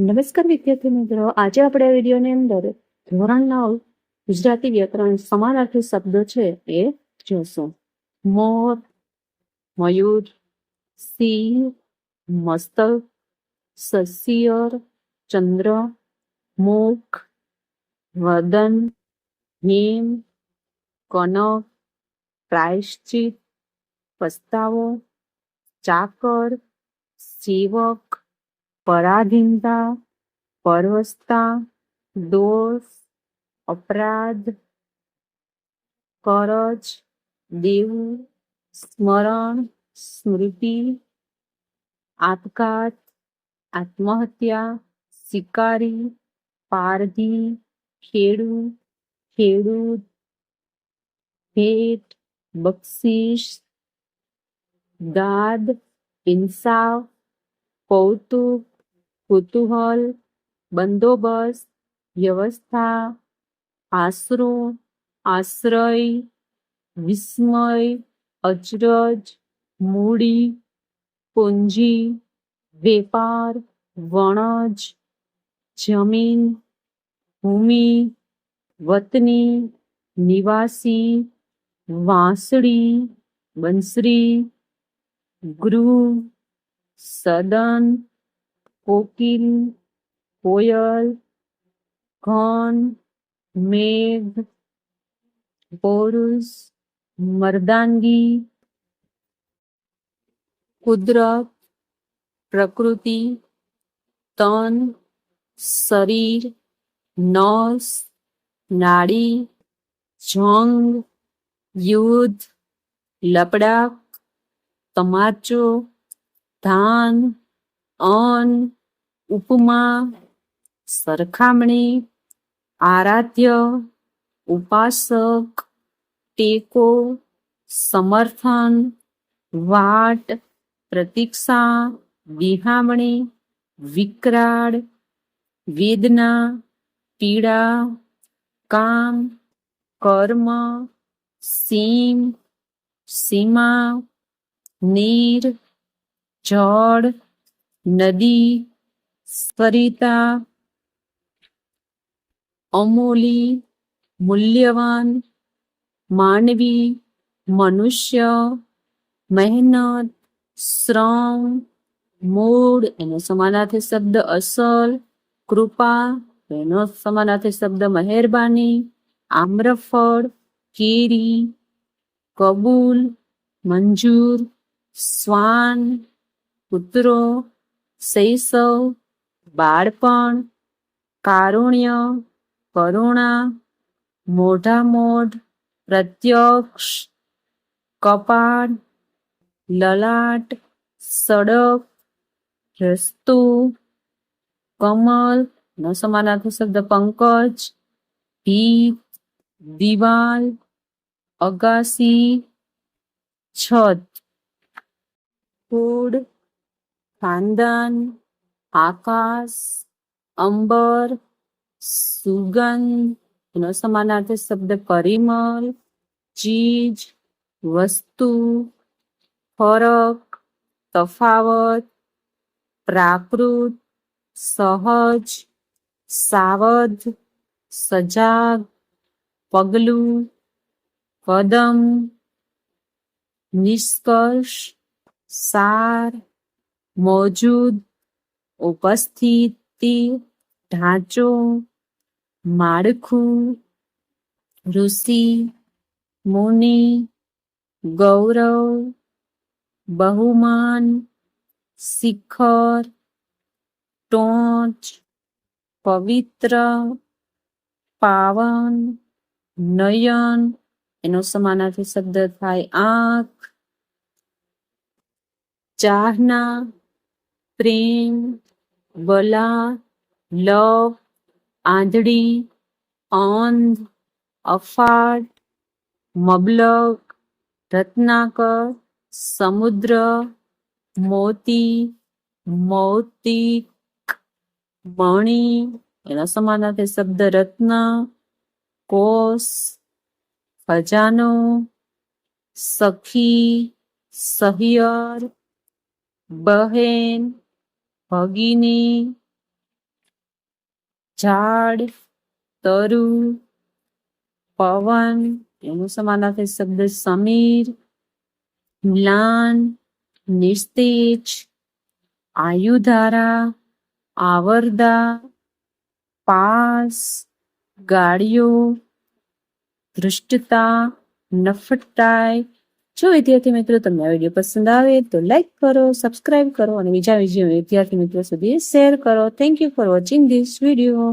નમસ્કાર વિદ્યાર્થી મિત્રો. આજે આપણે આ વિડીયોની અંદર ધોરણ નવ ગુજરાતી વ્યાકરણ સમાનાર્થી શબ્દો છે એ જોશું. મોર, મયુર, સિંહ, મસ્તક, સસિયર, ચંદ્ર મુખ વદન હિમ, કનક, પ્રાયશ્ચિત, પસ્તાવો, ચાકર, સેવક પરાધીનતા પરવસતા દોષ, અપરાધ, કરજ, દેવું, સ્મરણ, સ્મૃતિ, આપઘાત, આત્મહત્યા, શિકારી, પારધી ખેડૂ ખેડૂત, ભેટ, બક્ષિસ દાદ ઇન્સાફ, કૌતુક કુતૂહલ, બંદોબસ્ત, વ્યવસ્થા, આશરો, આશ્રય, વિસ્મય, અચરજ, મૂડી, પૂંજી, વેપાર, વણજ, જમીન, ભૂમિ, વતની, નિવાસી, વાંસળી, બંસરી, ગૃહ, સદન કોકિલ કોયલ, ઘન, મેઘ પોરુષ મર્દાંગી, કુદરત, પ્રકૃતિ, તન, શરીર, નસ, નાડી, જંગ, યુદ્ધ, લપડાક, તમાચો, ધાન અન ઉપમા, સરખામણી, આરાધ્ય, ઉપાસક, ટેકો, સમર્થન, વાટ, પ્રતીક્ષા, વિહામણી, વિકરાળ, વેદના, પીડા, કામ, કર્મ, સીમ, સીમા, નીર, જળ, નદી સરિતા અમૂલી, મૂલ્યવાન, માનવી, મનુષ્ય, મહેનત, શ્રમ, મૂળ, એનો સમાનાર્થી શબ્દ અસલ, કૃપા, એનો સમાનાર્થી શબ્દ મહેરબાની, આમ્રફળ, કેરી, કબૂલ, મંજૂર, શ્વાન કૂતરો શૈશવ બાળપણ, કારુણ્ય, કરુણા મોઢા મોઢ પ્રત્યક્ષ, કપાળ, લલાટ, સડક, રસ્તો, કમલ નો સમાનાર્થી શબ્દ પંકજ ભીત દિવાલ, અગાસી, છત, ફૂડ, ખાનદાન આકાશ, અંબર, સુગંધ, એનો સમાનાર્થી શબ્દ પરિમલ, ચીજ, વસ્તુ, ફરક, તફાવત, પ્રાકૃત, સહજ, સાવધ, સજાગ, પગલું, કદમ, નિષ્કર્ષ, સાર, મોજૂદ ઉપસ્થિતિ ઢાંચો, માળખું, ઋષિ, મુનિ, ગૌરવ, બહુમાન, શિખર, ટોચ, પવિત્ર, પાવન, નયન, એનો સમાનાર્થી શબ્દ થાય આંખ, ચાહના, પ્રેમ વલા, લવ, આંધળી, અંધ અફાટ મબલક, રત્નાકર, સમુદ્ર, મોતી, મૌતિક, મણિ, એનો સમાનાર્થી શબ્દ રત્ન, કોષ, ખજાનો, સખી, સહિયર, બહેન ભગિની, ઝાડ, તરુ, પવન એનો સમાનાર્થી શબ્દ સમીર, મ્લાન, નિસ્તેજ, આયુધારા, આવરદા, પાસ, ગાડીઓ ધૃષ્ટતા નફટાઈ જો વિદ્યાર્થી મિત્રો તમને આ વીડિયો પસંદ આવે તો લાઈક કરો સબસ્ક્રાઇબ કરો અને બીજા વિદ્યાર્થી મિત્રો સુધી શેર કરો. Thank you for watching this video